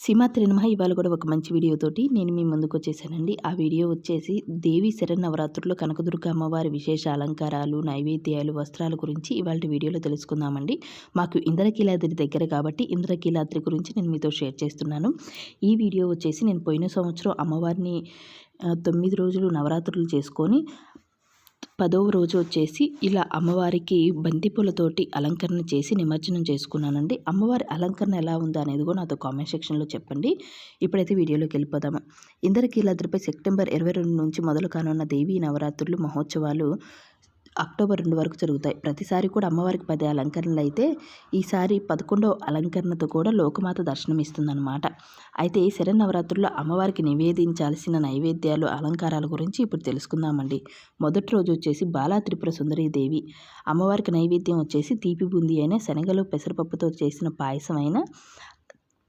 Cinema నమః ఇవాళ కూడా ఒక మంచి వీడియోతోటి నేను మీ ముందుకు వచ్చేసానండి. ఆ వీడియో వచ్చేసి దేవి శరన్నవరాత్రుల్లో కనకదుర్గ అమ్మవారి విశేష అలంకారాలు నైవేద్యాలు వస్త్రాల గురించి ఇవాళ వీడియోలో తెలుసుకుందామండి. మాకు ఇంద్రకీలాద్రి దగ్గర కాబట్టి ఇంద్రకీలాద్రి గురించి నేను మీతో షేర్ చేస్తున్నాను. ఈ వీడియో వచ్చేసి నేను పోయిన సంవత్సరం అమ్మవారిని తొమ్మిది రోజులు నవరాత్రులు చేసుకొని పదవ రోజు వచ్చేసి ఇలా అమ్మవారికి బంతిపూలతోటి అలంకరణ చేసి నిమజ్జనం చేసుకున్నానండి. అమ్మవారి అలంకరణ ఎలా ఉందా అనేది కూడా నాతో కామెంట్ సెక్షన్లో చెప్పండి. ఇప్పుడైతే వీడియోలోకి వెళ్ళిపోదాము ఇంద్రకీలాద్రిపై సెప్టెంబర్ ఇరవై రెండు నుంచి మొదలు కానున్న దేవీ నవరాత్రులు మహోత్సవాలు అక్టోబర్ రెండు వరకు జరుగుతాయి. ప్రతిసారి కూడా అమ్మవారికి పది అలంకరణలు అయితే ఈసారి పదకొండవ అలంకరణతో కూడా లోకమాత దర్శనం ఇస్తుందన్నమాట అయితే ఈ శరన్నవరాత్రుల్లో అమ్మవారికి నివేదించాల్సిన నైవేద్యాలు అలంకారాల గురించి ఇప్పుడు తెలుసుకుందామండి. మొదటి రోజు వచ్చేసి బాలా త్రిపుర సుందరీ దేవి. అమ్మవారికి నైవేద్యం వచ్చేసి తీపి బుంది అయిన శనగలు పెసరపప్పుతో చేసిన పాయసం అయిన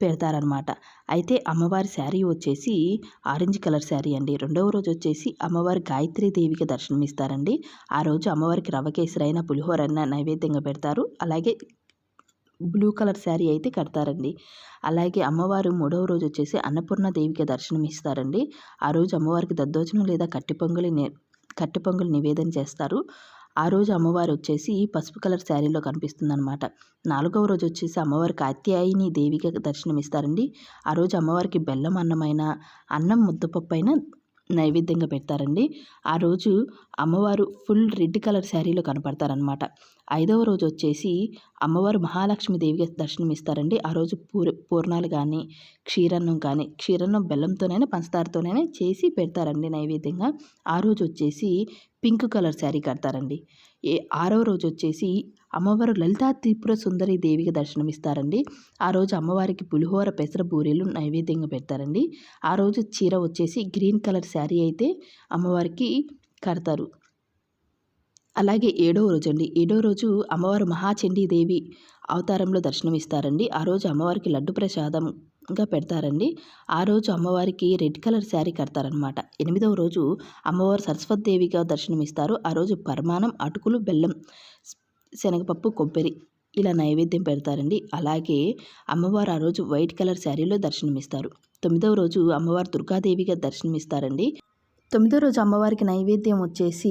పెడతారనమాట అయితే అమ్మవారి శారీ వచ్చేసి ఆరెంజ్ కలర్ శారీ అండి. రెండవ రోజు వచ్చేసి అమ్మవారి గాయత్రి దేవికి దర్శనమిస్తారండి. ఆ రోజు అమ్మవారికి రవ్వ పులిహోరన్న నైవేద్యంగా పెడతారు. అలాగే బ్లూ కలర్ శారీ అయితే కడతారండి. అలాగే అమ్మవారు మూడవ రోజు వచ్చేసి అన్నపూర్ణ దేవికి దర్శనం ఇస్తారండి ఆ రోజు అమ్మవారికి దద్దోజనం లేదా కట్టి పొంగలి కట్టి పొంగలి నివేదన చేస్తారు. ఆ రోజు అమ్మవారు వచ్చేసి పసుపు కలర్ శారీలో కనిపిస్తుంది అనమాట నాలుగవ రోజు వచ్చేసి అమ్మవారికి కాత్యాయిని దేవిగా దర్శనం ఇస్తారండి ఆ రోజు అమ్మవారికి బెల్లం అన్నమైన అన్నం ముద్దపప్పు అయిన నైవేద్యంగా పెడతారండి. ఆ రోజు అమ్మవారు ఫుల్ రెడ్ కలర్ శారీలో కనపడతారనమాట ఐదవ రోజు వచ్చేసి అమ్మవారు మహాలక్ష్మి దేవికి దర్శనం ఇస్తారండి ఆ రోజు పూర పూర్ణాలు కానీ క్షీరన్నం కానీ క్షీరన్నం బెల్లంతోనైనా పంచదారతోనైనా చేసి పెడతారండి నైవేద్యంగా. ఆ రోజు వచ్చేసి పింక్ కలర్ శారీ కడతారండి. ఏ ఆరవ రోజు వచ్చేసి అమ్మవారు లలితా త్రిపుర సుందరి దేవిగా దర్శనమిస్తారండి. ఆ రోజు అమ్మవారికి పులిహోర పెసర బూరెలు నైవేద్యంగా పెడతారండి. ఆ రోజు చీర వచ్చేసి గ్రీన్ కలర్ శారీ అయితే అమ్మవారికి కడతారు. అలాగే ఏడో రోజు అండి. ఏడో రోజు అమ్మవారు మహాచండీదేవి అవతారంలో దర్శనమిస్తారండి. ఆ రోజు అమ్మవారికి లడ్డు ప్రసాదంగా పెడతారండి. ఆ రోజు అమ్మవారికి రెడ్ కలర్ శారీ కడతారనమాట ఎనిమిదవ రోజు అమ్మవారు సరస్వతిదేవిగా దర్శనమిస్తారు. ఆ రోజు పరమాణం అటుకులు బెల్లం శనగపప్పు కొబ్బరి ఇలా నైవేద్యం పెడతారండి. అలాగే అమ్మవారు ఆ రోజు వైట్ కలర్ శారీలో దర్శనమిస్తారు. తొమ్మిదవ రోజు అమ్మవారు దుర్గాదేవిగా దర్శనమిస్తారండి. తొమ్మిదో రోజు అమ్మవారికి నైవేద్యం వచ్చేసి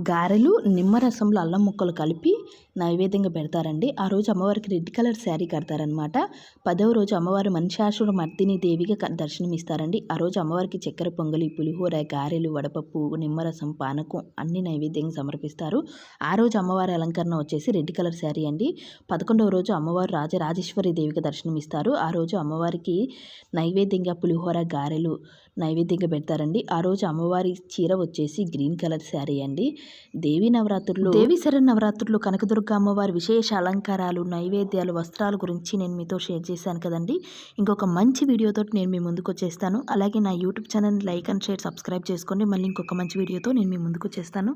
గారెలు నిమ్మరసంలో అల్లం ముక్కలు కలిపి నైవేద్యంగా పెడతారండి. ఆ రోజు అమ్మవారికి రెడ్ కలర్ శారీ కడతారనమాట పదవ రోజు అమ్మవారు మనిషాసుడు మర్దిని దేవిగా క- దర్శనమిస్తారండి. ఆ రోజు అమ్మవారికి చక్కెర పొంగలి పులిహోర గారెలు వడపప్పు నిమ్మరసం పానకం అన్ని నైవేద్యంగా సమర్పిస్తారు. ఆ రోజు అమ్మవారి అలంకరణ వచ్చేసి రెడ్ కలర్ శారీ అండి. పదకొండవ రోజు అమ్మవారు రాజరాజేశ్వరి దేవిగా దర్శనమిస్తారు. ఆ రోజు అమ్మవారికి నైవేద్యంగా పులిహోర గారెలు నైవేద్యంగా పెడతారండి. ఆ రోజు అమ్మవారి చీర వచ్చేసి గ్రీన్ కలర్ శారీ అండి. దేవి నవరాత్రులు దేవి శరణ్ నవరాత్రులు కనకదుర్గ అమ్మవారి విశేష అలంకారాలు నైవేద్యాలు వస్త్రాల గురించి నేను మీతో షేర్ చేశాను కదండి. ఇంకొక మంచి వీడియోతో నేను మీ ముందుకు వచ్చేస్తాను. అలాగే నా YouTube channel like and share subscribe చేసుకోండి. మళ్ళీ ఇంకొక మంచి వీడియోతో నేను మీ ముందుకు వచ్చేస్తాను.